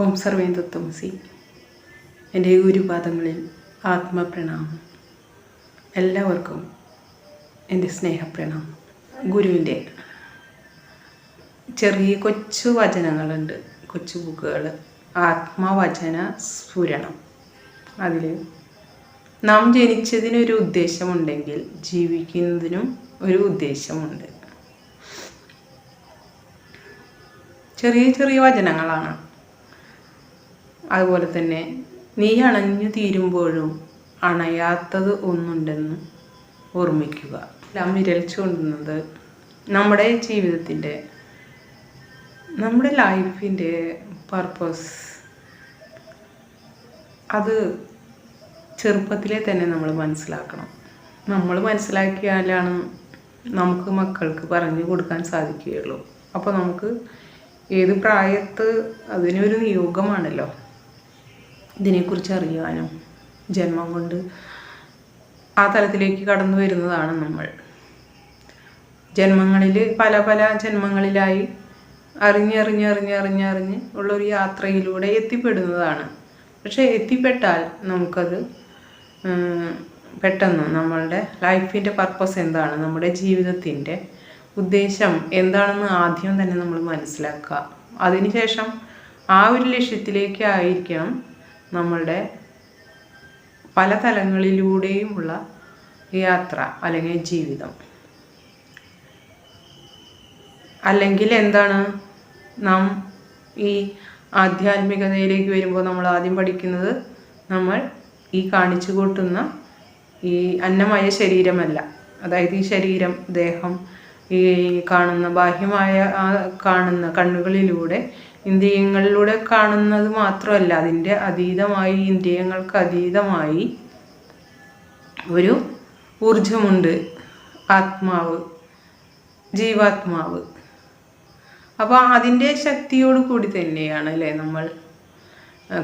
ഓം സർവേന്ദത്വമസി എന്റെ ഗുരുപാദങ്ങളിൽ ആത്മപ്രണാമം. എല്ലാവർക്കും എന്റെ സ്നേഹപ്രണാമം. ഗുരുവിന്റെ ചെറിയ കൊച്ചു വചനങ്ങളുണ്ട്. കൊച്ചു ബുക്കുകൾ. ആത്മവചന സ്ഫുരണം. അതിൽ നാം ജനിച്ചതിനൊരു ഉദ്ദേശമുണ്ടെങ്കിൽ ജീവിക്കുന്നതിനും ഒരു ഉദ്ദേശമുണ്ട്. ചെറിയ ചെറിയ വചനങ്ങളാണ്. അതുപോലെ തന്നെ നീ അണഞ്ഞു തീരുമ്പോഴും അണയാത്തത് ഒന്നുണ്ടെന്ന് ഓർമ്മിക്കുക. എല്ലാം വിരൽ ചൂണ്ടുന്നത് നമ്മുടെ ജീവിതത്തിന്റെ നമ്മുടെ ലൈഫിന്റെ പർപ്പസ് അത് ചെറുപ്പത്തിലെ തന്നെ നമ്മൾ മനസ്സിലാക്കണം. നമ്മൾ മനസ്സിലാക്കിയാലാണ് നമുക്ക് മക്കൾക്ക് പറഞ്ഞു കൊടുക്കാൻ സാധിക്കുകയുള്ളൂ. അപ്പോൾ നമുക്ക് ഏത് പ്രായത്ത് അതിനൊരു നിയോഗമാണല്ലോ? ഇതിനെക്കുറിച്ച് അറിയാനും ജന്മം കൊണ്ട് ആ തലത്തിലേക്ക് കടന്നു വരുന്നതാണ് നമ്മൾ. ജന്മങ്ങളിൽ പല പല ജന്മങ്ങളിലായി അറിഞ്ഞറിഞ്ഞറിഞ്ഞറിഞ്ഞറിഞ്ഞ് ഉള്ളൊരു യാത്രയിലൂടെ എത്തിപ്പെടുന്നതാണ്. പക്ഷേ എത്തിപ്പെട്ടാൽ നമുക്കത് പെട്ടെന്ന് നമ്മളുടെ ലൈഫിന്റെ പർപ്പസ് എന്താണ്? നമ്മുടെ ജീവിതത്തിന്റെ ഉദ്ദേശം എന്താണെന്ന് ആദ്യം തന്നെ നമ്മൾ മനസ്സിലാക്കുക. അതിനുശേഷം ആ ഒരു ലക്ഷ്യത്തിലേക്ക് ആയിരിക്കണം നമ്മളുടെ പല തലങ്ങളിലൂടെയുമുള്ള യാത്ര അല്ലെങ്കിൽ ജീവിതം. അല്ലെങ്കിൽ എന്താണ്? നാം ഈ ആധ്യാത്മികതയിലേക്ക് വരുമ്പോൾ നമ്മൾ ആദ്യം പഠിക്കുന്നത് നമ്മൾ ഈ കാണിച്ചു കൂട്ടുന്ന ഈ അന്നമായ ശരീരമല്ല. അതായത് ഈ ശരീരം ദേഹം ഈ കാണുന്ന ബാഹ്യമായ കാണുന്ന കണ്ണുകളിലൂടെ ഇന്ദ്രിയങ്ങളിലൂടെ കാണുന്നത് മാത്രമല്ല അതിന്റെ അതീതമായി ഇന്ദ്രിയങ്ങൾക്ക് അതീതമായി ഒരു ഊർജമുണ്ട് ആത്മാവ് ജീവാത്മാവ്. അപ്പോൾ അതിന്റെ ശക്തിയോട് കൂടി തന്നെയാണ് അല്ലേ നമ്മൾ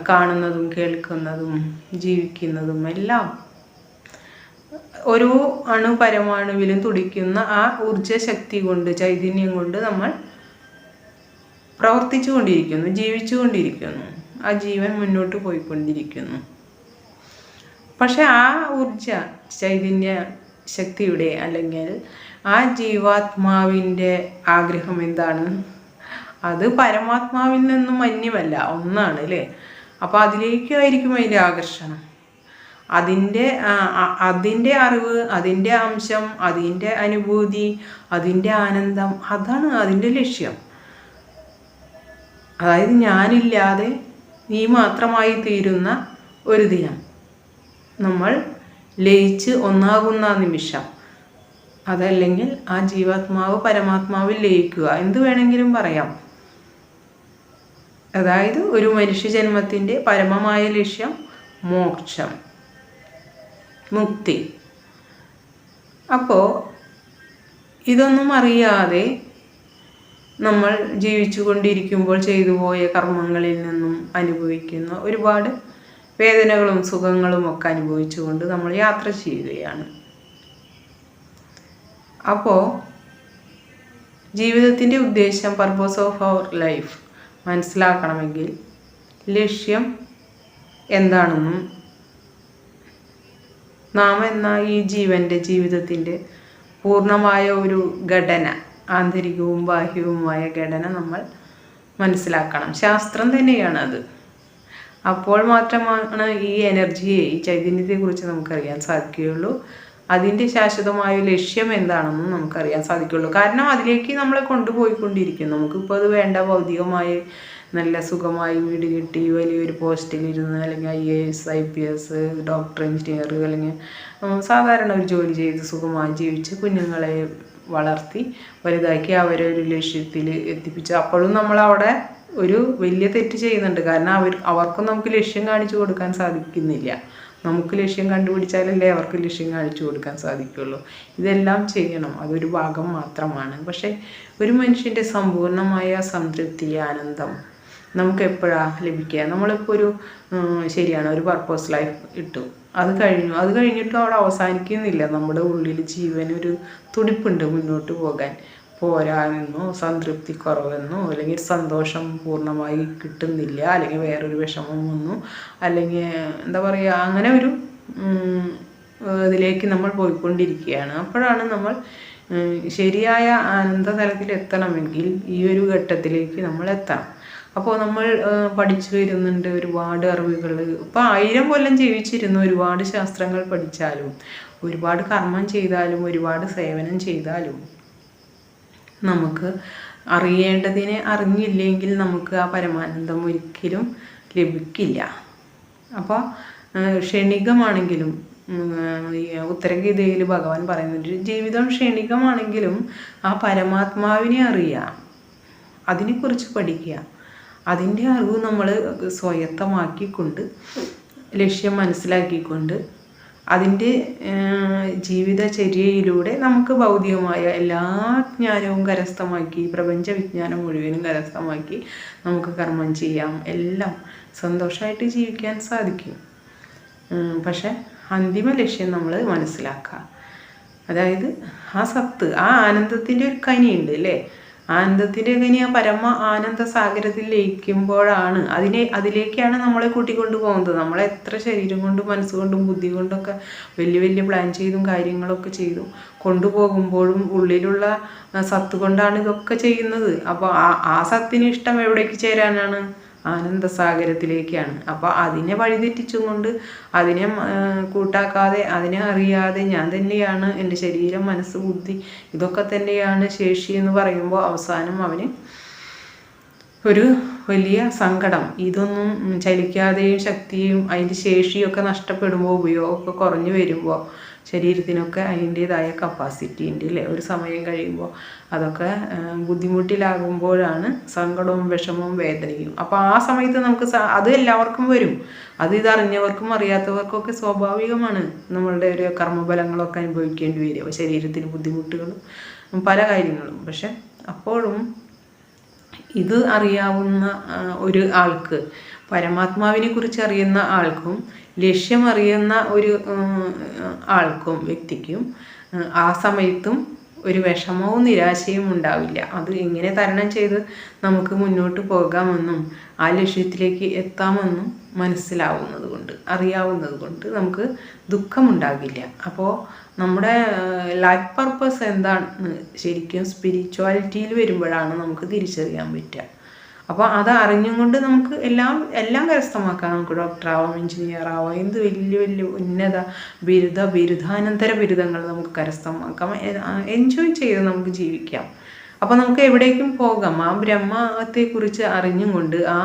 കാണുന്നതും കേൾക്കുന്നതും ജീവിക്കുന്നതും എല്ലാം. ഒരു അണു പരമാണുവിലും തുടിക്കുന്ന ആ ഊർജ ശക്തി കൊണ്ട് ചൈതന്യം കൊണ്ട് നമ്മൾ പ്രവർത്തിച്ചു കൊണ്ടിരിക്കുന്നു ജീവിച്ചു കൊണ്ടിരിക്കുന്നു ആ ജീവൻ മുന്നോട്ട് പോയിക്കൊണ്ടിരിക്കുന്നു. പക്ഷെ ആ ഊർജ ചൈതന്യ ശക്തിയുടെ അല്ലെങ്കിൽ ആ ജീവാത്മാവിന്റെ ആഗ്രഹം എന്താണ്? അത് പരമാത്മാവിൽ നിന്നും മന്യമല്ല ഒന്നാണ് അല്ലേ? അപ്പോൾ അതിലേക്കായിരിക്കും അതിന്റെ ആകർഷണം. അതിന്റെ അതിന്റെ അറിവ് അതിന്റെ അംശം അതിന്റെ അനുഭൂതി അതിന്റെ ആനന്ദം അതാണ് അതിന്റെ ലക്ഷ്യം. അതായത് ഞാനില്ലാതെ നീ മാത്രമായി തീരുന്ന ഒരു ദിനം. നമ്മൾ ലയിച്ച് ഒന്നാകുന്ന നിമിഷം. അതല്ലെങ്കിൽ ആ ജീവാത്മാവ് പരമാത്മാവിൽ ലയിക്കുക. എന്ത് വേണമെങ്കിലും പറയാം. അതായത് ഒരു മനുഷ്യജന്മത്തിന്റെ പരമമായ ലക്ഷ്യം മോക്ഷം. മുക്തി. അപ്പോൾ ഇതൊന്നും അറിയാതെ നമ്മൾ ജീവിച്ചു കൊണ്ടിരിക്കുമ്പോൾ ചെയ്തു പോയ കർമ്മങ്ങളിൽ നിന്നും അനുഭവിക്കുന്ന ഒരുപാട് വേദനകളും സുഖങ്ങളും ഒക്കെ അനുഭവിച്ചുകൊണ്ട് നമ്മൾ യാത്ര ചെയ്യുകയാണ്. അപ്പോൾ ജീവിതത്തിന്റെ ഉദ്ദേശം പർപ്പസ് ഓഫ് അവർ ലൈഫ് മനസ്സിലാക്കണമെങ്കിൽ ലക്ഷ്യം എന്താണെന്നും നാം എന്ന ഈ ജീവന്റെ ജീവിതത്തിന്റെ പൂർണമായ ഒരു ഘടന ആന്തരികവും ബാഹ്യവുമായ ഘടന നമ്മൾ മനസ്സിലാക്കണം. ശാസ്ത്രം തന്നെയാണ് അത്. അപ്പോൾ മാത്രമാണ് ഈ എനർജിയെ ഈ ചൈതന്യത്തെക്കുറിച്ച് നമുക്കറിയാൻ സാധിക്കുകയുള്ളൂ. അതിന്റെ ശാശ്വതമായ ലക്ഷ്യം എന്താണെന്നും നമുക്കറിയാൻ സാധിക്കുള്ളൂ കാരണം അതിലേക്ക് നമ്മളെ കൊണ്ടുപോയിക്കൊണ്ടിരിക്കും നമുക്കിപ്പോൾ അത് വേണ്ട ഭൗതികമായി നല്ല സുഖമായി വീട് കിട്ടി വലിയൊരു പോസ്റ്റിലിരുന്ന് അല്ലെങ്കിൽ I A S I P S doctor engineer അല്ലെങ്കിൽ സാധാരണ ഒരു ജോലി ചെയ്ത് സുഖമായി ജീവിച്ച് കുഞ്ഞുങ്ങളെ വളർത്തി വലുതാക്കി അവരെ ഒരു ലക്ഷ്യത്തിൽ എത്തിപ്പിച്ചു. അപ്പോഴും നമ്മളവിടെ ഒരു വലിയ തെറ്റ് ചെയ്യുന്നുണ്ട്. കാരണം അവർ അവർക്കും നമുക്ക് ലക്ഷ്യം കാണിച്ചു കൊടുക്കാൻ സാധിക്കുന്നില്ല. നമുക്ക് ലക്ഷ്യം കണ്ടുപിടിച്ചാലല്ലേ അവർക്ക് ലക്ഷ്യം കാണിച്ചു കൊടുക്കാൻ സാധിക്കുള്ളൂ. ഇതെല്ലാം ചെയ്യണം. അതൊരു ഭാഗം മാത്രമാണ്. പക്ഷേ ഒരു മനുഷ്യന്റെ സമ്പൂർണമായ സംതൃപ്തി ആനന്ദം നമുക്ക് എപ്പോഴാണ് ലഭിക്കുക? നമ്മളിപ്പോൾ ഒരു ശരിയാണ്. ഒരു പർപ്പസ് ലൈഫ് ഇട്ടു. അത് കഴിഞ്ഞു. അത് കഴിഞ്ഞിട്ടും അവിടെ അവസാനിക്കുന്നില്ല. നമ്മുടെ ഉള്ളിൽ ജീവനൊരു തുടിപ്പുണ്ട് മുന്നോട്ട് പോകാൻ. പോരാനെന്നോ സംതൃപ്തി കുറവെന്നോ അല്ലെങ്കിൽ സന്തോഷം പൂർണമായി കിട്ടുന്നില്ല അല്ലെങ്കിൽ വേറൊരു വിഷമം വന്നു അല്ലെങ്കിൽ എന്താ പറയുക അങ്ങനെ ഒരു ഇതിലേക്ക് നമ്മൾ പോയിക്കൊണ്ടിരിക്കുകയാണ്. അപ്പോഴാണ് നമ്മൾ ശരിയായ ആനന്ദ തലത്തിൽ എത്തണമെങ്കിൽ ഈ ഒരു ഘട്ടത്തിലേക്ക് നമ്മൾ എത്തണം. അപ്പോൾ നമ്മൾ പഠിച്ചു വരുന്നുണ്ട് ഒരുപാട് അറിവുകൾ ഇപ്പോൾ ആയിരം കൊല്ലം ജീവിച്ചിരുന്ന ഒരുപാട് ശാസ്ത്രങ്ങൾ പഠിച്ചാലും ഒരുപാട് കർമ്മം ചെയ്താലും ഒരുപാട് സേവനം ചെയ്താലും നമുക്ക് അറിയേണ്ടതിനെ അറിഞ്ഞില്ലെങ്കിൽ നമുക്ക് ആ പരമാനന്ദം ഒരിക്കലും ലഭിക്കില്ല. അപ്പോൾ ക്ഷണികമാണെങ്കിലും ഉത്തരഗീതയിൽ ഭഗവാൻ പറയുന്നുണ്ട് ജീവിതം ക്ഷണികമാണെങ്കിലും ആ പരമാത്മാവിനെ അറിയുക അതിനെക്കുറിച്ച് പഠിക്കുക. അതിന്റെ അറിവ് നമ്മൾ സ്വായത്തമാക്കിക്കൊണ്ട് ലക്ഷ്യം മനസ്സിലാക്കിക്കൊണ്ട് അതിന്റെ ജീവിതചര്യയിലൂടെ നമുക്ക് ഭൗതികമായ എല്ലാ ജ്ഞാനവും കരസ്ഥമാക്കി പ്രപഞ്ച വിജ്ഞാനം മുഴുവനും കരസ്ഥമാക്കി നമുക്ക് കർമ്മം ചെയ്യാം. എല്ലാം സന്തോഷമായിട്ട് ജീവിക്കാൻ സാധിക്കും. പക്ഷെ അന്തിമ ലക്ഷ്യം നമ്മൾ മനസ്സിലാക്കുക. അതായത് ആ സത്ത് ആ ആനന്ദത്തിന്റെ ഒരു കനിയുണ്ട് അല്ലേ? ആനന്ദത്തിന്റെ എങ്ങനെയാ പരമ ആനന്ദ സാഗരത്തിൽ ലയിക്കുമ്പോഴാണ്. അതിനെ അതിലേക്കാണ് നമ്മളെ കൂട്ടിക്കൊണ്ടു പോകുന്നത് നമ്മളെ എത്ര ശരീരം കൊണ്ടും മനസ്സുകൊണ്ടും ബുദ്ധി കൊണ്ടൊക്കെ വലിയ വലിയ പ്ലാൻ ചെയ്തും കാര്യങ്ങളൊക്കെ ചെയ്തും കൊണ്ടുപോകുമ്പോഴും ഉള്ളിലുള്ള സത്ത് കൊണ്ടാണ് ഇതൊക്കെ ചെയ്യുന്നത്. അപ്പോൾ ആ ആ സത്തിന് ഇഷ്ടം എവിടേക്ക് ചേരാനാണ്? ആനന്ദസാഗരത്തിലേക്കാണ്. അപ്പോൾ അതിനെ വഴിതെറ്റിച്ചും കൊണ്ട് അതിനെ കൂട്ടാക്കാതെ അതിനെ അറിയാതെ ഞാൻ തന്നെയാണ് എന്റെ ശരീരം മനസ്സ് ബുദ്ധി ഇതൊക്കെ തന്നെയാണ് ശേഷി എന്ന് പറയുമ്പോൾ അവസാനം അവന് ഒരു വലിയ സങ്കടം. ഇതൊന്നും ചലിക്കാതെയും ശക്തിയും അതിന്റെ ശേഷിയൊക്കെ നഷ്ടപ്പെടുമ്പോൾ ഉപയോഗമൊക്കെ കുറഞ്ഞു വരുമ്പോൾ ശരീരത്തിനൊക്കെ അതിന്റേതായ കപ്പാസിറ്റി ഉണ്ട് അല്ലേ ഒരു സമയം കഴിയുമ്പോൾ അതൊക്കെ ബുദ്ധിമുട്ടിലാകുമ്പോഴാണ് സങ്കടവും വിഷമവും വേദനയും. അപ്പോൾ ആ സമയത്ത് നമുക്ക് അത് എല്ലാവർക്കും വരും. അത് ഇതറിഞ്ഞവർക്കും അറിയാത്തവർക്കൊക്കെ സ്വാഭാവികമാണ് നമ്മളുടെ ഒരു കർമ്മഫലങ്ങളൊക്കെ അനുഭവിക്കേണ്ടി വരിക. ശരീരത്തിന് ബുദ്ധിമുട്ടുകളും പല കാര്യങ്ങളും. പക്ഷെ അപ്പോഴും ഇത് അറിയാവുന്ന ഒരു ആൾക്ക് പരമാത്മാവിനെ കുറിച്ച് അറിയുന്ന ആൾക്കും ലക്ഷ്യമറിയുന്ന ഒരു ആൾക്കും വ്യക്തിക്കും ആ സമയത്തും ഒരു വിഷമവും നിരാശയും ഉണ്ടാവില്ല. അത് എങ്ങനെ തരണം ചെയ്ത് നമുക്ക് മുന്നോട്ട് പോകാമെന്നും ആ ലക്ഷ്യത്തിലേക്ക് എത്താമെന്നും മനസ്സിലാവുന്നത് കൊണ്ട് അറിയാവുന്നത് കൊണ്ട് നമുക്ക് ദുഃഖമുണ്ടാകില്ല. അപ്പോൾ നമ്മുടെ ലൈഫ് പർപ്പസ് എന്താണെന്ന് ശരിക്കും സ്പിരിച്വാലിറ്റിയിൽ വരുമ്പോഴാണ് നമുക്ക് തിരിച്ചറിയാൻ പറ്റുക. അപ്പോൾ അത് അറിഞ്ഞും കൊണ്ട് നമുക്ക് എല്ലാം എല്ലാം കരസ്ഥമാക്കാം നമുക്ക്. ഡോക്ടറാവാം എഞ്ചിനീയർ ആവാം എന്ത് വലിയ വലിയ ഉന്നത ബിരുദ ബിരുദാനന്തര ബിരുദങ്ങൾ നമുക്ക് കരസ്ഥമാക്കാം. എൻജോയ് ചെയ്ത് നമുക്ക് ജീവിക്കാം. അപ്പോൾ നമുക്ക് എവിടേക്കും പോകാം. ആ ബ്രഹ്മത്തെക്കുറിച്ച് അറിഞ്ഞും കൊണ്ട് ആ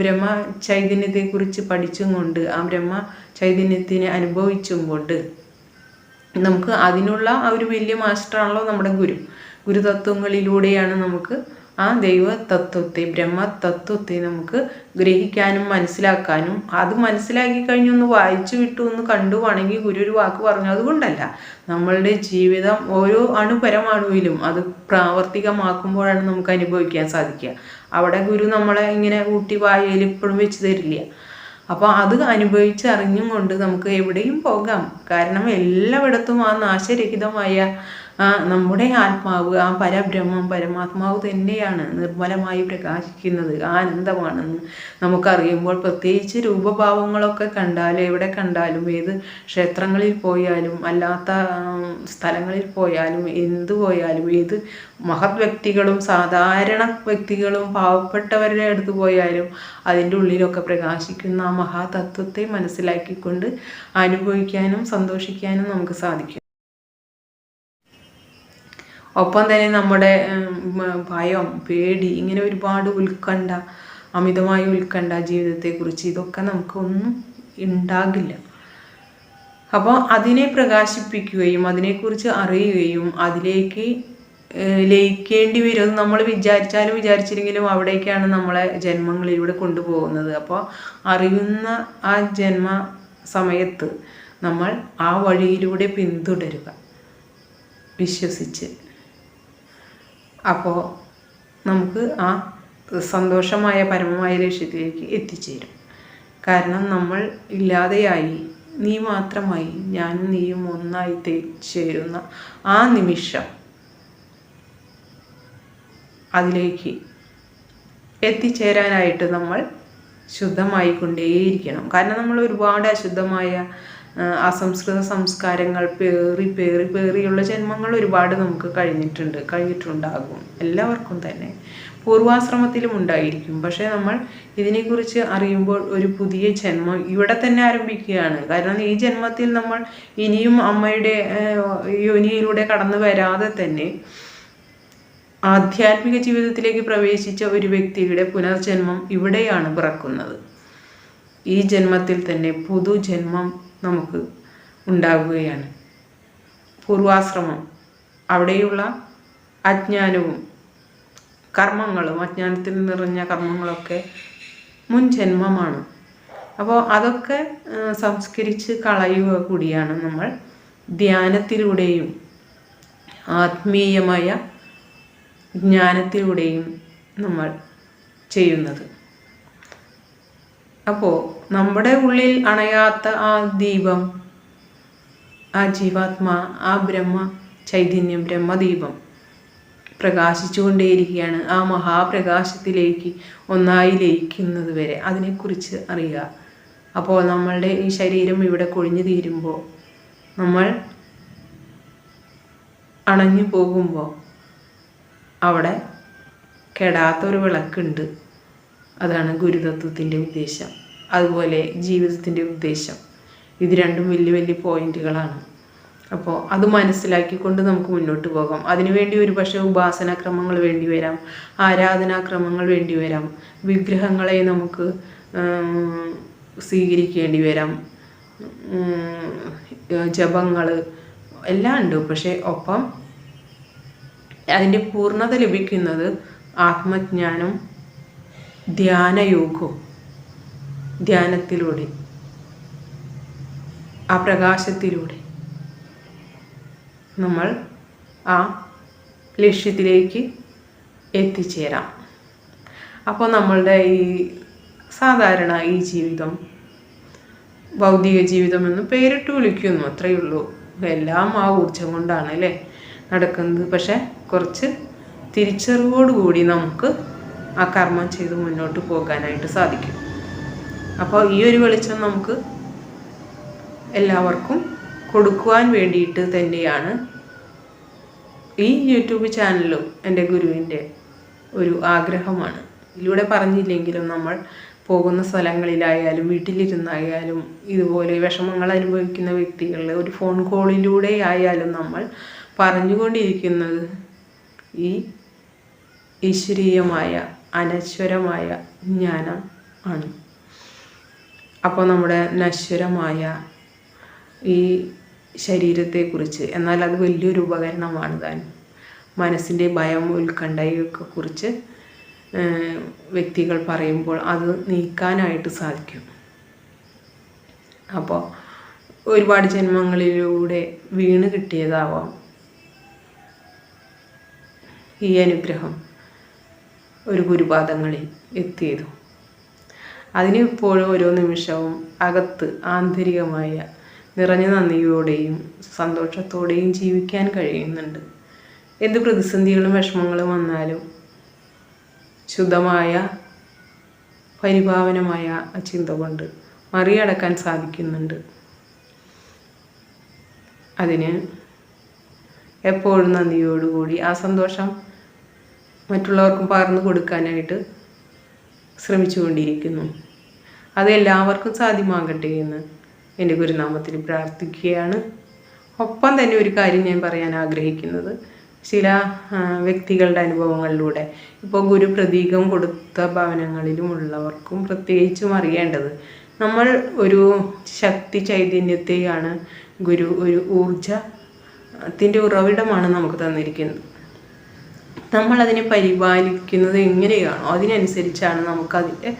ബ്രഹ്മ ചൈതന്യത്തെക്കുറിച്ച് പഠിച്ചും കൊണ്ട് ആ ബ്രഹ്മ ചൈതന്യത്തിനെ അനുഭവിച്ചും കൊണ്ട് നമുക്ക് അതിനുള്ള ആ ഒരു വലിയ മാസ്റ്ററാണല്ലോ നമ്മുടെ ഗുരു. ഗുരുതത്വങ്ങളിലൂടെയാണ് നമുക്ക് ആ ദൈവ തത്വത്തെ ബ്രഹ്മ തത്വത്തെ നമുക്ക് ഗ്രഹിക്കാനും മനസ്സിലാക്കാനും അത് മനസ്സിലാക്കി കഴിഞ്ഞൊന്ന് വായിച്ചു വിട്ടു ഒന്ന് കണ്ടുവാണെങ്കിൽ ഗുരു ഒരു വാക്ക് പറഞ്ഞു. അതുകൊണ്ടല്ല നമ്മളുടെ ജീവിതം ഓരോ അണുപരമാണുവിലും അത് പ്രാവർത്തികമാക്കുമ്പോഴാണ് നമുക്ക് അനുഭവിക്കാൻ സാധിക്കുക. അവിടെ ഗുരു നമ്മളെ ഇങ്ങനെ ഊട്ടി വായയിൽ ഇപ്പോഴും വെച്ച് തരില്ല. അപ്പോൾ അത് അനുഭവിച്ചറിഞ്ഞും കൊണ്ട് നമുക്ക് എവിടെയും പോകാം. കാരണം എല്ലായിടത്തും ആ നാശരഹിതമായ ആ നമ്മുടെ ആത്മാവ് ആ പരബ്രഹ്മം പരമാത്മാവ് തന്നെയാണ് നിർമ്മലമായി പ്രകാശിക്കുന്നത് ആനന്ദമാണെന്ന് നമുക്കറിയുമ്പോൾ പ്രത്യേകിച്ച് രൂപഭാവങ്ങളൊക്കെ കണ്ടാലും എവിടെ കണ്ടാലും ഏത് ക്ഷേത്രങ്ങളിൽ പോയാലും അല്ലാത്ത സ്ഥലങ്ങളിൽ പോയാലും എന്തു പോയാലും ഏത് മഹത് വ്യക്തികളും സാധാരണ വ്യക്തികളും പാവപ്പെട്ടവരുടെ അടുത്ത് പോയാലും അതിന്റെ ഉള്ളിലൊക്കെ പ്രകാശിക്കുന്ന ആ മഹാതത്വത്തെ മനസ്സിലാക്കിക്കൊണ്ട് അനുഭവിക്കാനും സന്തോഷിക്കാനും നമുക്ക് സാധിക്കും. ഒപ്പം തന്നെ നമ്മുടെ ഭയം പേടി ഇങ്ങനെ ഒരുപാട് ഉത്കണ്ഠ അമിതമായ ഉത്കണ്ഠ ജീവിതത്തെക്കുറിച്ച് ഇതൊക്കെ നമുക്കൊന്നും ഉണ്ടാകില്ല. അപ്പോൾ അതിനെ പ്രകാശിപ്പിക്കുകയും അതിനെക്കുറിച്ച് അറിയുകയും അതിലേക്ക് ലയിക്കേണ്ടി വരും നമ്മൾ വിചാരിച്ചാലും വിചാരിച്ചില്ലെങ്കിലും അവിടേക്കാണ് നമ്മളെ ജന്മങ്ങളിലൂടെ കൊണ്ടുപോകുന്നത്. അപ്പോൾ അറിയുന്ന ആ ജന്മ സമയത്ത് നമ്മൾ ആ വഴിയിലൂടെ പിന്തുടരുക. വിശ്വസിച്ച്. അപ്പോൾ നമുക്ക് ആ സന്തോഷമായ പരമമായ ലക്ഷ്യത്തിലേക്ക് എത്തിച്ചേരും. കാരണം നമ്മൾ ഇല്ലാതെയായി നീ മാത്രമായി ഞാനും നീയും ഒന്നായി ചേരുന്ന ആ നിമിഷം അതിലേക്ക് എത്തിച്ചേരാനായിട്ട് നമ്മൾ ശുദ്ധമായിക്കൊണ്ടേയിരിക്കണം. കാരണം നമ്മൾ ഒരുപാട് അശുദ്ധമായ അസംസ്കൃത സംസ്കാരങ്ങൾ പേറി പേറി പേറിയുള്ള ജന്മങ്ങൾ ഒരുപാട് നമുക്ക് കഴിഞ്ഞിട്ടുണ്ട് കഴിഞ്ഞിട്ടുണ്ടാകും. എല്ലാവർക്കും തന്നെ. പൂർവാശ്രമത്തിലും ഉണ്ടായിരിക്കും. പക്ഷേ നമ്മൾ ഇതിനെക്കുറിച്ച് അറിയുമ്പോൾ ഒരു പുതിയ ജന്മം ഇവിടെ തന്നെ ആരംഭിക്കുകയാണ്. കാരണം ഈ ജന്മത്തിൽ നമ്മൾ ഇനിയും അമ്മയുടെ യോനിയിലൂടെ കടന്നു വരാതെ തന്നെ ആധ്യാത്മിക ജീവിതത്തിലേക്ക് പ്രവേശിച്ച ഒരു വ്യക്തിയുടെ പുനർജന്മം ഇവിടെയാണ് പിറക്കുന്നത്. ഈ ജന്മത്തിൽ തന്നെ പുതുജന്മം നമുക്ക് ഉണ്ടാവുകയാണ്. പൂർവാശ്രമം അവിടെയുള്ള അജ്ഞാനവും കർമ്മങ്ങളും അജ്ഞാനത്തിൽ നിറഞ്ഞ കർമ്മങ്ങളൊക്കെ മുൻ ജന്മമാണ്. അപ്പോൾ അതൊക്കെ സംസ്കരിച്ച് കളയുക കൂടിയാണ് നമ്മൾ ധ്യാനത്തിലൂടെയും ആത്മീയമായ ജ്ഞാനത്തിലൂടെയും നമ്മൾ ചെയ്യുന്നത്. അപ്പോൾ നമ്മുടെ ഉള്ളിൽ അണയാത്ത ആ ദീപം ആ ജീവാത്മാ ആ ബ്രഹ്മ ചൈതന്യം ബ്രഹ്മദീപം പ്രകാശിച്ചുകൊണ്ടേയിരിക്കുകയാണ്. ആ മഹാപ്രകാശത്തിലേക്ക് ഒന്നായി ലയിക്കുന്നത് വരെ അതിനെക്കുറിച്ച് അറിയുക. അപ്പോൾ നമ്മളുടെ ഈ ശരീരം ഇവിടെ കൊഴിഞ്ഞു തീരുമ്പോൾ നമ്മൾ അണഞ്ഞു പോകുമ്പോൾ അവിടെ കെടാത്തൊരു വിളക്കുണ്ട്. അതാണ് ഗുരുതത്വത്തിന്റെ ഉദ്ദേശം. അതുപോലെ ജീവിതത്തിന്റെ ഉദ്ദേശം. ഇത് രണ്ടും വലിയ വലിയ പോയിന്റുകളാണ്. അപ്പോൾ അത് മനസ്സിലാക്കിക്കൊണ്ട് നമുക്ക് മുന്നോട്ട് പോകാം. അതിനുവേണ്ടി ഒരു പക്ഷേ ഉപാസനാക്രമങ്ങൾ വേണ്ടി വരാം ആരാധനാക്രമങ്ങൾ വേണ്ടി വരാം വിഗ്രഹങ്ങളെ നമുക്ക് സ്വീകരിക്കേണ്ടി വരാം ജപങ്ങൾ എല്ലാം ഉണ്ട്. പക്ഷേ ഒപ്പം അതിന്റെ പൂർണത ലഭിക്കുന്നത് ആത്മജ്ഞാനം ധ്യാനയോഗവും ധ്യാനത്തിലൂടെ ആ പ്രകാശത്തിലൂടെ നമ്മൾ ആ ലക്ഷ്യത്തിലേക്ക് എത്തിച്ചേരാം. അപ്പോൾ നമ്മളുടെ ഈ സാധാരണ ഈ ജീവിതം ഭൗതിക ജീവിതം എന്ന് പേരിട്ട് വിളിക്കുന്നു. അത്രയേ ഉള്ളൂ. എല്ലാം ആ ഊർജം കൊണ്ടാണ് അല്ലേ? നടക്കുന്നത്. പക്ഷെ കുറച്ച് തിരിച്ചറിവോടുകൂടി നമുക്ക് ആ കർമ്മം ചെയ്ത് മുന്നോട്ട് പോകാനായിട്ട് സാധിക്കും. അപ്പോൾ ഈ ഒരു വെളിച്ചം നമുക്ക് എല്ലാവർക്കും കൊടുക്കുവാൻ വേണ്ടിയിട്ട് തന്നെയാണ് ഈ യൂട്യൂബ് ചാനലും എന്റെ ഗുരുവിന്റെ ഒരു ആഗ്രഹമാണ്. ഇതിലൂടെ പറഞ്ഞില്ലെങ്കിലും നമ്മൾ പോകുന്ന സ്ഥലങ്ങളിലായാലും വീട്ടിലിരുന്നായാലും ഇതുപോലെ വിഷമങ്ങൾ അനുഭവിക്കുന്ന വ്യക്തികളിൽ ഒരു ഫോൺ കോളിലൂടെ ആയാലും നമ്മൾ പറഞ്ഞുകൊണ്ടിരിക്കുന്നത് ഈ ഈശ്വരീയമായ അനശ്വരമായ ജ്ഞാനം ആണ്. അപ്പോൾ നമ്മുടെ നശ്വരമായ ഈ ശരീരത്തെക്കുറിച്ച് എന്നാൽ അത് വലിയൊരു ഉപകരണമാണ് താൻ. മനസ്സിന്റെ ഭയം ഉത്കണ്ഠയൊക്കെ കുറിച്ച് വ്യക്തികൾ പറയുമ്പോൾ അത് നീക്കാനായിട്ട് സാധിക്കും. അപ്പോൾ ഒരുപാട് ജന്മങ്ങളിലൂടെ വീണ് കിട്ടിയതാവാം ഈ അനുഗ്രഹം. ഒരു ഗുരുപാദങ്ങളിൽ എത്തിയതും. അതിന് ഇപ്പോഴും ഓരോ നിമിഷവും അകത്ത് ആന്തരികമായ നിറഞ്ഞ നന്ദിയോടെയും സന്തോഷത്തോടെയും ജീവിക്കാൻ കഴിയുന്നുണ്ട്. എന്ത് പ്രതിസന്ധികളും വിഷമങ്ങളും വന്നാലും ശുദ്ധമായ പരിഭാവനമായ ആ ചിന്ത കൊണ്ട് മറികടക്കാൻ സാധിക്കുന്നുണ്ട്. അതിന് എപ്പോഴും നന്ദിയോടുകൂടി ആ സന്തോഷം മറ്റുള്ളവർക്കും പകർന്നു കൊടുക്കാനായിട്ട് ശ്രമിച്ചുകൊണ്ടിരിക്കുന്നു. അത് എല്ലാവർക്കും സാധ്യമാകട്ടെ എന്ന് എന്റെ ഗുരുനാമത്തിൽ പ്രാർത്ഥിക്കുകയാണ്. ഒപ്പം തന്നെ ഒരു കാര്യം ഞാൻ പറയാൻ ആഗ്രഹിക്കുന്നത്. ചില വ്യക്തികളുടെ അനുഭവങ്ങളിലൂടെ ഇപ്പോൾ ഗുരു പ്രതീകം കൊടുത്ത ഭവനങ്ങളിലും ഉള്ളവർക്കും പ്രത്യേകിച്ചും അറിയേണ്ടത് നമ്മൾ ഒരു ശക്തി ചൈതന്യത്തെയാണ് ഗുരു ഒരു ഊർജത്തിന്റെ ഉറവിടമാണ് നമുക്ക് തന്നിരിക്കുന്നത്. നമ്മൾ അതിനെ പരിപാലിക്കുന്നത് എങ്ങനെയാണോ അതിനനുസരിച്ചാണ് നമുക്കതിന്റെ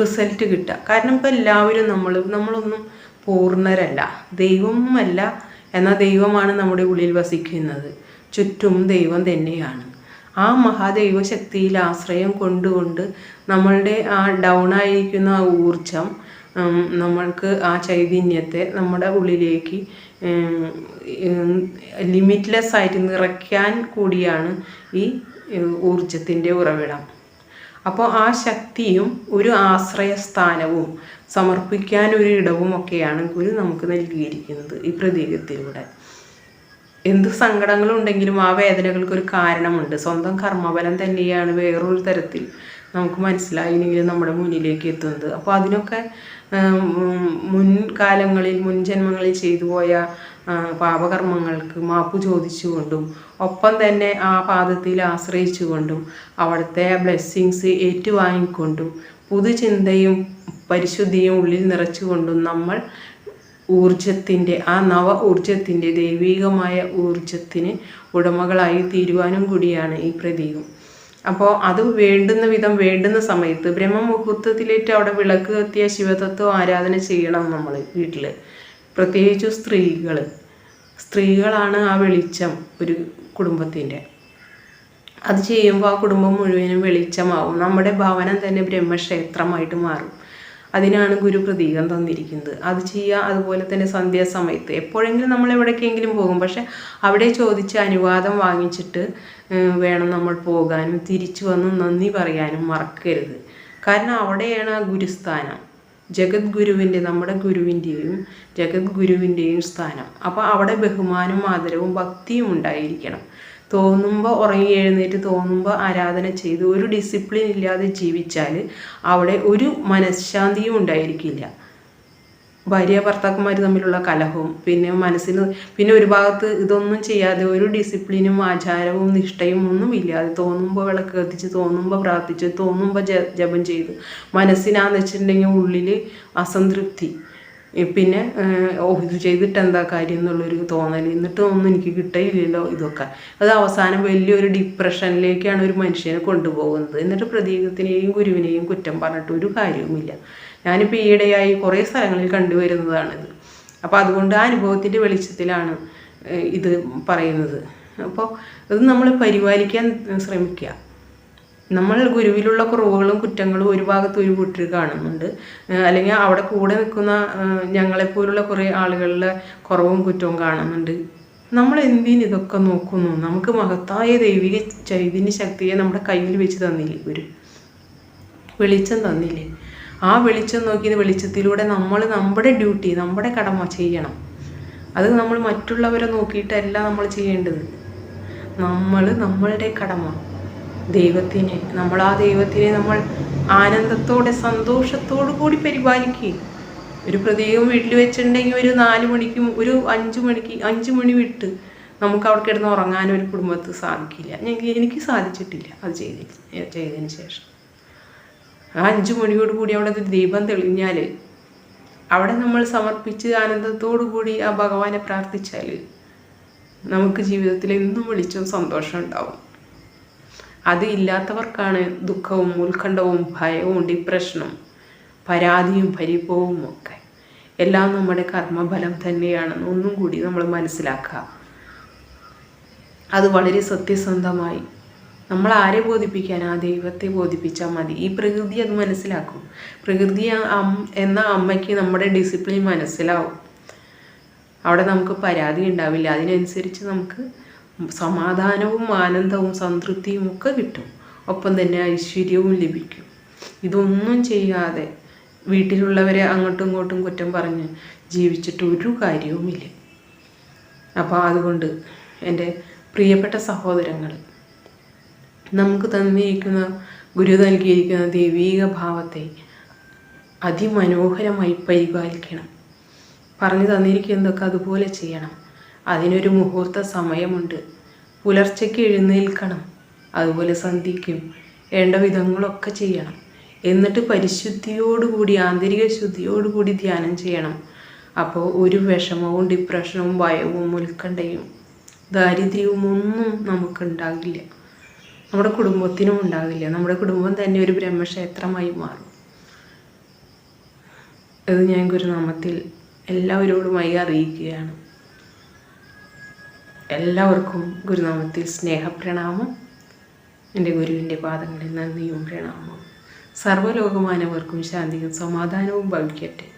റിസൾട്ട് കിട്ടുക. കാരണം ഇപ്പോൾ എല്ലാവരും നമ്മൾ നമ്മളൊന്നും പൂർണരല്ല. ദൈവമല്ല എന്നാൽ ദൈവമാണ് നമ്മുടെ ഉള്ളിൽ വസിക്കുന്നത്. ചുറ്റും ദൈവം തന്നെയാണ്. ആ മഹാദൈവ ശക്തിയിൽ ആശ്രയം കൊണ്ടുകൊണ്ട് നമ്മളുടെ ആ ഡൗൺ ആയിരിക്കുന്ന ആ ഊർജം നമ്മൾക്ക് ആ ചൈതന്യത്തെ നമ്മുടെ ഉള്ളിലേക്ക് ലിമിറ്റ്ലെസ് ആയിട്ട് നിറയ്ക്കാൻ കൂടിയാണ് ഈ ഊർജത്തിന്റെ ഉറവിടം. അപ്പോൾ ആ ശക്തിയും ഒരു ആശ്രയസ്ഥാനവും സമർപ്പിക്കാൻ ഒരു ഇടവും ഒക്കെയാണ് ഗുരു നമുക്ക് നൽകിയിരിക്കുന്നത് ഈ പ്രതീകത്തിലൂടെ. എന്ത് സങ്കടങ്ങളുണ്ടെങ്കിലും ആ വേദനകൾക്ക് ഒരു കാരണമുണ്ട്. സ്വന്തം കർമ്മബലം തന്നെയാണ് വേറൊരു തരത്തിൽ നമുക്ക് മനസ്സിലായില്ലെങ്കിൽ നമ്മുടെ മുന്നിലേക്ക് എത്തുന്നത്. അപ്പോൾ അതിനൊക്കെ മുൻകാലങ്ങളിൽ മുൻജന്മങ്ങളിൽ ചെയ്തു പോയ പാപകർമ്മങ്ങൾക്ക് മാപ്പ് ചോദിച്ചുകൊണ്ടും ഒപ്പം തന്നെ ആ പാദത്തിൽ ആശ്രയിച്ചുകൊണ്ടും അവിടുത്തെ ബ്ലെസ്സിങ്സ് ഏറ്റുവാങ്ങിക്കൊണ്ടും പുതുചിന്തയും പരിശുദ്ധിയും ഉള്ളിൽ നിറച്ചുകൊണ്ടും നമ്മൾ ഊർജത്തിന്റെ ആ നവ ഊർജത്തിന്റെ ദൈവികമായ ഊർജത്തിന് ഉടമകളായി തീരുവാനും കൂടിയാണ് ഈ പ്രതീകം. അപ്പോൾ അത് വേണ്ടുന്ന വിധം വേണ്ടുന്ന സമയത്ത് ബ്രഹ്മമുഹൂർത്തത്തിലേറ്റ് അവിടെ വിളക്ക് കത്തിയ ശിവതത്വം ആരാധന ചെയ്യണം നമ്മൾ വീട്ടിൽ പ്രത്യേകിച്ച് സ്ത്രീകൾ സ്ത്രീകളാണ് ആ വെളിച്ചം ഒരു കുടുംബത്തിന്റെ. അത് ചെയ്യുമ്പോൾ ആ കുടുംബം മുഴുവനും വെളിച്ചമാവും. നമ്മുടെ ഭവനം തന്നെ ബ്രഹ്മക്ഷേത്രമായിട്ട് മാറും. അതിനാണ് ഗുരു പ്രതീകം തന്നിരിക്കുന്നത്. അത് ചെയ്യുക അതുപോലെ തന്നെ സന്ധ്യാസമയത്ത്. എപ്പോഴെങ്കിലും നമ്മൾ എവിടേക്കെങ്കിലും പോകും. പക്ഷെ അവിടെ ചോദിച്ച് അനുവാദം വാങ്ങിച്ചിട്ട് വേണം നമ്മൾ പോകാനും തിരിച്ചു വന്ന് നന്ദി പറയാനും മറക്കരുത്. കാരണം അവിടെയാണ് ആ ഗുരുസ്ഥാനം. ജഗദ്ഗുരുവിന്റെ നമ്മുടെ ഗുരുവിന്റെയും ജഗദ്ഗുരുവിന്റെയും സ്ഥാനം. അപ്പോൾ അവിടെ ബഹുമാനവും ആദരവും ഭക്തിയും ഉണ്ടായിരിക്കണം. തോന്നുമ്പോൾ ഉറങ്ങി എഴുന്നേറ്റ് തോന്നുമ്പോൾ ആരാധന ചെയ്ത് ഒരു ഡിസിപ്ലിൻ ഇല്ലാതെ ജീവിച്ചാൽ അവിടെ ഒരു മനഃശാന്തിയും ഉണ്ടായിരിക്കില്ല. ഭാര്യ ഭർത്താക്കന്മാർ തമ്മിലുള്ള കലഹവും പിന്നെ മനസ്സിന് പിന്നെ ഒരു ഭാഗത്ത് ഇതൊന്നും ചെയ്യാതെ ഒരു ഡിസിപ്ലിനും ആചാരവും നിഷ്ഠയും ഒന്നും ഇല്ലാതെ തോന്നുമ്പോൾ വിളക്ക് കത്തിച്ച് തോന്നുമ്പോൾ പ്രാർത്ഥിച്ച് തോന്നുമ്പോൾ ജപം ചെയ്തു മനസ്സിനാന്ന് വെച്ചിട്ടുണ്ടെങ്കിൽ ഉള്ളിൽ അസംതൃപ്തി. പിന്നെ ഓ ഇത് ചെയ്തിട്ട് എന്താ കാര്യം എന്നുള്ളൊരു തോന്നൽ എന്നിട്ട് ഒന്നും എനിക്ക് കിട്ടിയില്ലല്ലോ ഇതൊക്കെ. അത് അവസാനം വലിയൊരു ഡിപ്രഷനിലേക്കാണ് ഒരു മനുഷ്യനെ കൊണ്ടുപോകുന്നത്. എന്നിട്ട് പ്രതീകത്തിനെയും ഗുരുവിനെയും കുറ്റം പറഞ്ഞിട്ട് ഒരു കാര്യവുമില്ല. ഞാനിപ്പോൾ ഈയിടെയായി കുറേ സ്ഥലങ്ങളിൽ കണ്ടുവരുന്നതാണിത്. അപ്പോൾ അതുകൊണ്ട് ആ അനുഭവത്തിന്റെ വെളിച്ചത്തിലാണ് ഇത് പറയുന്നത്. അപ്പോൾ ഇത് നമ്മൾ പരിപാലിക്കാൻ ശ്രമിക്കുക നമ്മൾ ഗുരുവിലുള്ള കുറവുകളും കുറ്റങ്ങളും ഒരു ഭാഗത്ത് ഒരു കൂട്ടർ കാണുന്നുണ്ട്. അല്ലെങ്കിൽ അവിടെ കൂടെ നിൽക്കുന്ന ഞങ്ങളെപ്പോലുള്ള കുറേ ആളുകളിലെ കുറവും കുറ്റവും കാണുന്നുണ്ട്. നമ്മൾ എന്തിന് ഇതൊക്കെ നോക്കുന്നു? നമുക്ക് മഹത്തായ ദൈവിക ചൈതന്യ ശക്തിയെ നമ്മുടെ കയ്യിൽ വെച്ച് തന്നില്ലേ ഗുരു? വെളിച്ചം തന്നില്ലേ? ആ വെളിച്ചം നോക്കി വെളിച്ചത്തിലൂടെ നമ്മൾ നമ്മുടെ ഡ്യൂട്ടി നമ്മുടെ കടമ ചെയ്യണം. അത് നമ്മൾ മറ്റുള്ളവരെ നോക്കിയിട്ടല്ല നമ്മൾ ചെയ്യേണ്ടത്. നമ്മൾ നമ്മളുടെ കടമ. ദൈവത്തിനെ. നമ്മൾ ആ ദൈവത്തിനെ നമ്മൾ ആനന്ദത്തോടെ സന്തോഷത്തോടു കൂടി പരിപാലിക്കുക ഒരു പ്രതീകം വീട്ടിൽ വെച്ചിട്ടുണ്ടെങ്കിൽ ഒരു നാല് മണിക്കും ഒരു അഞ്ച് മണിക്ക് അഞ്ച് മണി വിട്ട് നമുക്ക് അവിടെ കിടന്ന് ഉറങ്ങാൻ ഒരു കുടുംബത്ത് സാധിക്കില്ല. എനിക്ക് സാധിച്ചിട്ടില്ല അത് ചെയ്തി ചെയ്തതിന് ശേഷം. ആ അഞ്ച് മണിയോട് കൂടി അവിടെ ദീപം തെളിഞ്ഞാൽ അവിടെ നമ്മൾ സമർപ്പിച്ച് ആനന്ദത്തോടു കൂടി ആ ഭഗവാനെ പ്രാർത്ഥിച്ചാൽ നമുക്ക് ജീവിതത്തിൽ എന്നും വിളിച്ചും സന്തോഷം ഉണ്ടാവും. അത് ഇല്ലാത്തവർക്കാണ് ദുഃഖവും ഉത്കണ്ഠവും ഭയവും ഡിപ്രഷനും പരാതിയും പരിഭവവും ഒക്കെ. എല്ലാം നമ്മുടെ കർമ്മഫലം തന്നെയാണെന്ന് ഒന്നും കൂടി നമ്മൾ മനസ്സിലാക്കുക. അത് വളരെ സത്യസന്ധമായി. നമ്മൾ ആരെ ബോധിപ്പിക്കാൻ? ആ ദൈവത്തെ ബോധിപ്പിച്ചാൽ മതി. ഈ പ്രകൃതി അത് മനസ്സിലാക്കും. പ്രകൃതി എന്ന അമ്മയ്ക്ക് നമ്മുടെ ഡിസിപ്ലിൻ മനസ്സിലാവും. അവിടെ നമുക്ക് പരാതി ഉണ്ടാവില്ല. അതിനനുസരിച്ച് നമുക്ക് സമാധാനവും ആനന്ദവും സംതൃപ്തിയും ഒക്കെ കിട്ടും. ഒപ്പം തന്നെ ഐശ്വര്യവും ലഭിക്കും. ഇതൊന്നും ചെയ്യാതെ വീട്ടിലുള്ളവരെ അങ്ങോട്ടും ഇങ്ങോട്ടും കുറ്റം പറഞ്ഞ് ജീവിച്ചിട്ട് ഒരു കാര്യവുമില്ല. അപ്പോൾ അതുകൊണ്ട് എന്റെ പ്രിയപ്പെട്ട സഹോദരങ്ങൾ നമുക്ക് തന്നിരിക്കുന്ന ഗുരു നൽകിയിരിക്കുന്ന ദൈവീക ഭാവത്തെ അതിമനോഹരമായി പരിപാലിക്കണം. പറഞ്ഞു തന്നിരിക്കുന്നതൊക്കെ അതുപോലെ ചെയ്യണം. അതിനൊരു മുഹൂർത്ത സമയമുണ്ട്. പുലർച്ചയ്ക്ക് എഴുന്നേൽക്കണം. അതുപോലെ സന്ധിക്കും വേണ്ട വിധങ്ങളൊക്കെ ചെയ്യണം. എന്നിട്ട് പരിശുദ്ധിയോടുകൂടി ആന്തരിക ശുദ്ധിയോടുകൂടി ധ്യാനം ചെയ്യണം. അപ്പോൾ ഒരു വിഷമവും ഡിപ്രഷനും ഭയവും ഉത്കണ്ഠയും ദാരിദ്ര്യവും ഒന്നും നമുക്കുണ്ടാകില്ല. നമ്മുടെ കുടുംബത്തിനും ഉണ്ടാകില്ല. നമ്മുടെ കുടുംബം തന്നെ ഒരു ബ്രഹ്മക്ഷേത്രമായി മാറും. ഇത് ഞാൻ ഗുരുനാമത്തിൽ എല്ലാവരോടുമായി അറിയിക്കുകയാണ്. എല്ലാവർക്കും ഗുരുനാമത്തിൽ സ്നേഹപ്രണാമം. എന്റെ ഗുരുവിന്റെ പാദങ്ങളിൽ നന്ദിയും പ്രണാമം സർവലോകമാനവർക്കും ശാന്തിയും സമാധാനവും ഭവിക്കട്ടെ.